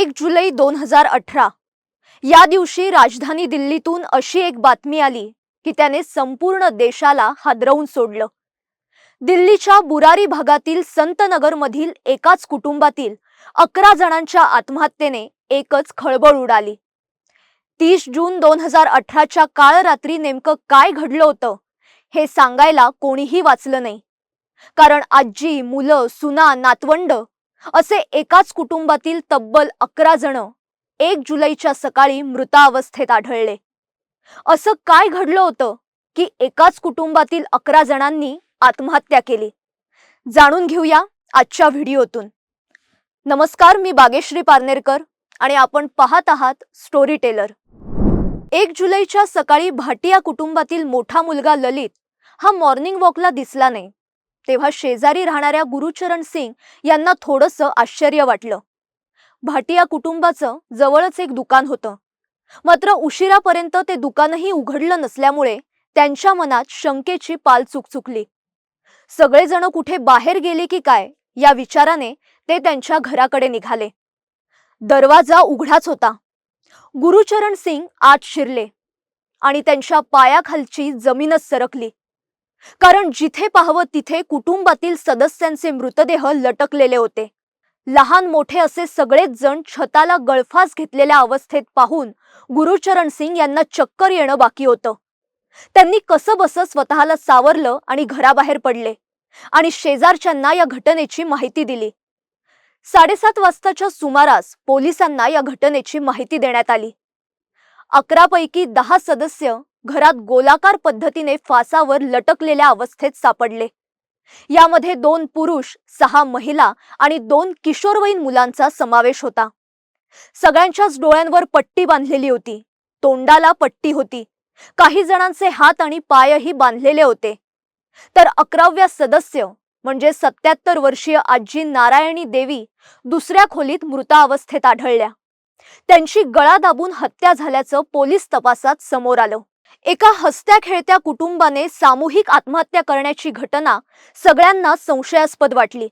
एक जुलै दोन हजार अठरा. या दिवशी राजधानी दिल्लीतून अशी एक बातमी आली की त्याने संपूर्ण देशाला हादरवून सोडलं. दिल्लीच्या बुरारी भागातील संतनगरमधील एकाच कुटुंबातील अकरा जणांच्या आत्महत्येने एकच खळबळ उडाली. तीस जून दोन हजार अठराच्या काळ रात्री नेमकं काय घडलं होतं हे सांगायला कोणीही वाचलं नाही. कारण आजी मुलं सुना नातवंड असे एकाच कुटुंबातील तब्बल अकरा जण एक जुलैच्या सकाळी मृतावस्थेत आढळले. असं काय घडलं होतं की एकाच कुटुंबातील अकरा जणांनी आत्महत्या केली? जाणून घेऊया आजच्या व्हिडिओतून. नमस्कार मी बागेश्री पारनेरकर आणि आपण पाहत आहात स्टोरी टेलर एक जुलैच्या सकाळी भाटिया कुटुंबातील मोठा मुलगा ललित हा मॉर्निंग वॉकला दिसला नाही. तेव्हा शेजारी राहणाऱ्या गुरुचरण सिंग यांना थोडंसं आश्चर्य वाटलं. भाटिया कुटुंबाचं जवळच एक दुकान होतं. मात्र उशिरापर्यंत ते दुकानही उघडलं नसल्यामुळे त्यांच्या मनात शंकेची पाल चुकचुकली. सगळेजण कुठे बाहेर गेले की काय या विचाराने ते त्यांच्या घराकडे निघाले. दरवाजा उघडाच होता. गुरुचरण सिंग आत शिरले आणि त्यांच्या पायाखालची जमीनच सरकली. कारण जिथे पाहावं तिथे कुटुंबातील सदस्यांचे मृतदेह लटकलेले होते. लहान मोठे असे सगळेच जण छताला गळफास घेतलेल्या अवस्थेत पाहून गुरुचरण सिंग यांना चक्कर येणं बाकी होतं. त्यांनी कसं बसं स्वतःला सावरलं आणि घराबाहेर पडले आणि शेजारच्यांना या घटनेची माहिती दिली. साडेसात वाजताच्या सुमारास पोलिसांना या घटनेची माहिती देण्यात आली. अकरापैकी दहा सदस्य घरात गोलाकार पद्धतीने फासावर लटकलेल्या अवस्थेत सापडले. यामध्ये दोन पुरुष सहा महिला आणि दोन किशोरवयीन मुलांचा समावेश होता. सगळ्यांच्याच डोळ्यांवर पट्टी बांधलेली होती. तोंडाला पट्टी होती. काही जणांचे हात आणि पायही बांधलेले होते. तर अकराव्या सदस्य म्हणजे सत्याहत्तर वर्षीय आजी नारायणी देवी दुसऱ्या खोलीत मृतावस्थेत आढळल्या. त्यांची गळा दाबून हत्या झाल्याचं पोलीस तपासात समोर आलं. एका हसत्या खेळत्या कुटुंबाने सामूहिक आत्महत्या करण्याची घटना सगळ्यांना संशयास्पद वाटली.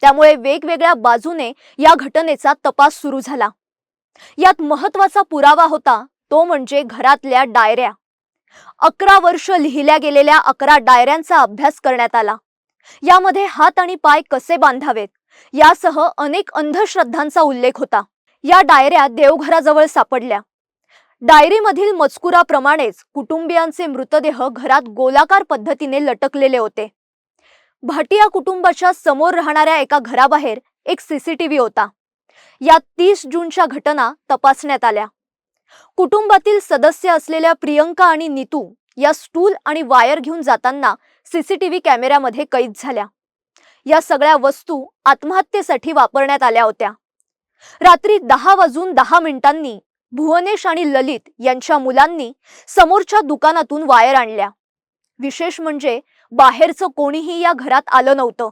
त्यामुळे वेगवेगळ्या बाजूने या घटनेचा तपास सुरू झाला. यात महत्त्वाचा पुरावा होता तो म्हणजे घरातल्या डायऱ्या. अकरा वर्ष लिहिल्या गेलेल्या अकरा डायऱ्यांचा अभ्यास करण्यात आला. यामध्ये हात आणि पाय कसे बांधावेत यासह अनेक अंधश्रद्धांचा उल्लेख होता. या डायऱ्या देवघराजवळ सापडल्या. डायरीमधील मजकुराप्रमाणेच कुटुंबियांचे मृतदेह घरात गोलाकार पद्धतीने लटकलेले होते. भाटिया कुटुंबाच्या समोर राहणाऱ्या एका घराबाहेर एक सीसीटीव्ही होता. या तीस जूनच्या घटना तपासण्यात आल्या. कुटुंबातील सदस्य असलेल्या प्रियंका आणि नीतू या स्टूल आणि वायर घेऊन जाताना सीसीटीव्ही कॅमेऱ्यामध्ये कैद झाल्या. या सगळ्या वस्तू आत्महत्येसाठी वापरण्यात आल्या होत्या. रात्री दहा वाजून दहा मिनिटांनी भुवनेश आणि ललित यांच्या मुलांनी समोरच्या दुकानातून वायर आणल्या. विशेष म्हणजे बाहेरचं कोणीही या घरात आलं नव्हतं.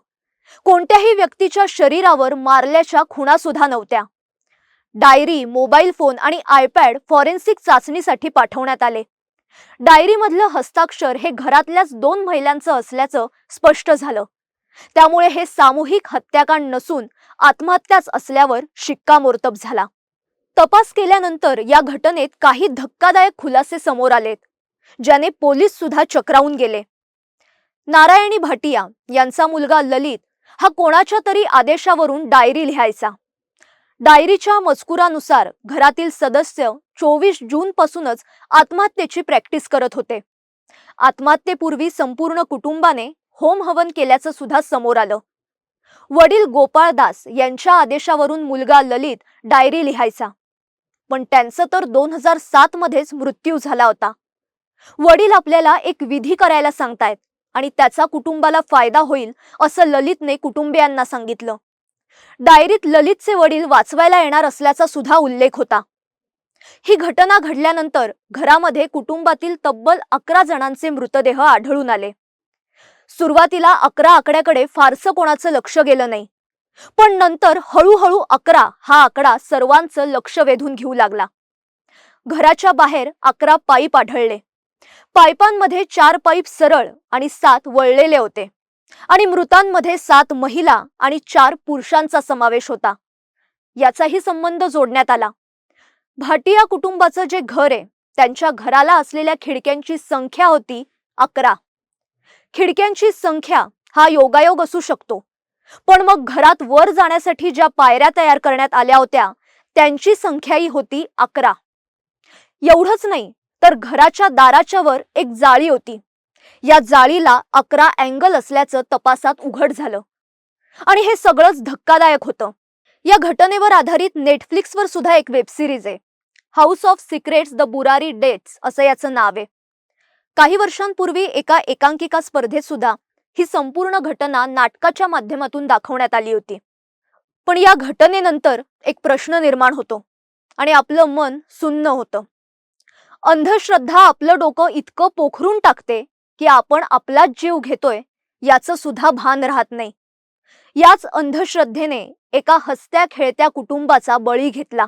कोणत्याही व्यक्तीच्या शरीरावर मारल्याच्या खुणा सुद्धा नव्हत्या. डायरी मोबाईल फोन आणि आयपॅड फॉरेन्सिक चाचणीसाठी पाठवण्यात आले. डायरीमधलं हस्ताक्षर हे घरातल्याच दोन महिलांचं असल्याचं स्पष्ट झालं. त्यामुळे हे सामूहिक हत्याकांड नसून आत्महत्याच असल्यावर शिक्कामोर्तब झाला. तपास केल्यानंतर या घटनेत काही धक्कादायक खुलासे समोर आलेत ज्याने पोलीस सुद्धा चक्रावून गेले. नारायणी भाटिया यांचा मुलगा ललित हा कोणाच्या तरी आदेशावरून डायरी लिहायचा. डायरीच्या मजकुरानुसार घरातील सदस्य चोवीस जून पासूनच आत्महत्येची प्रॅक्टिस करत होते. आत्महत्येपूर्वी संपूर्ण कुटुंबाने होम हवन केल्याचं सुद्धा समोर आलं. वडील गोपाळदास यांच्या आदेशावरून मुलगा ललित डायरी लिहायचा. पण त्यांचं तर दोन हजार सात मध्येच मृत्यू झाला होता. वडील आपल्याला एक विधी करायला सांगतायत आणि त्याचा कुटुंबाला फायदा होईल असं ललितने कुटुंबियांना सांगितलं. डायरीत ललितचे वडील वाचवायला येणार असल्याचा सुद्धा उल्लेख होता. ही घटना घडल्यानंतर घरामध्ये कुटुंबातील तब्बल अकरा जणांचे मृतदेह आढळून आले. सुरुवातीला अकरा आकड्याकडे फारसं कोणाचं लक्ष गेलं नाही. पण नंतर हळूहळू अकरा हा आकडा सर्वांचं लक्ष वेधून घेऊ लागला. घराच्या बाहेर अकरा पाईप आढळले. पाईपांमध्ये चार पाईप सरळ आणि सात वळलेले होते. आणि मृतांमध्ये सात महिला आणि चार पुरुषांचा समावेश होता. याचाही संबंध जोडण्यात आला. भाटिया कुटुंबाचं जे घर आहे त्यांच्या घराला असलेल्या खिडक्यांची संख्या होती अकरा. खिडक्यांची संख्या हा योगायोग असू शकतो. पण मग घरात वर जाण्यासाठी ज्या पायऱ्या तयार करण्यात आल्या होत्या त्यांची संख्याही होती अकरा. एवढंच नाही तर घराच्या दाराच्या वर एक जाळी होती. या जाळीला अकरा अँगल असल्याचं तपासात उघड झालं. आणि हे सगळंच धक्कादायक होतं. या घटनेवर आधारित नेटफ्लिक्सवर सुद्धा एक वेबसिरीज आहे. House of secrets the Burari deaths असं याचं नाव आहे. काही वर्षांपूर्वी एका एकांकिका स्पर्धेत सुद्धा ही संपूर्ण घटना नाटकाच्या माध्यमातून दाखवण्यात आली होती. पण या घटनेनंतर एक प्रश्न निर्माण होतो आणि आपलं मन सुन्न होतं. अंधश्रद्धा आपलं डोकं इतकं पोखरून टाकते की आपण आपलाच जीव घेतोय याचं सुद्धा भान राहत नाही. याच अंधश्रद्धेने एका हसत्या खेळत्या कुटुंबाचा बळी घेतला.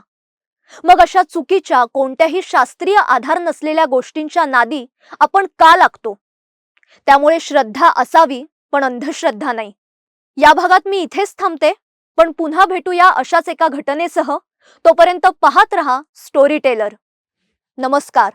मग अशा चुकीच्या कोणत्याही शास्त्रीय आधार नसलेल्या गोष्टींच्या नादी आपण का लागतो? त्यामुळे श्रद्धा असावी पण अंधश्रद्धा नाही. या भागात मी इथेच थांबते पण पुन्हा भेटूया अशाच एका घटनेसह. तोपर्यंत पाहत रहा स्टोरी टेलर नमस्कार.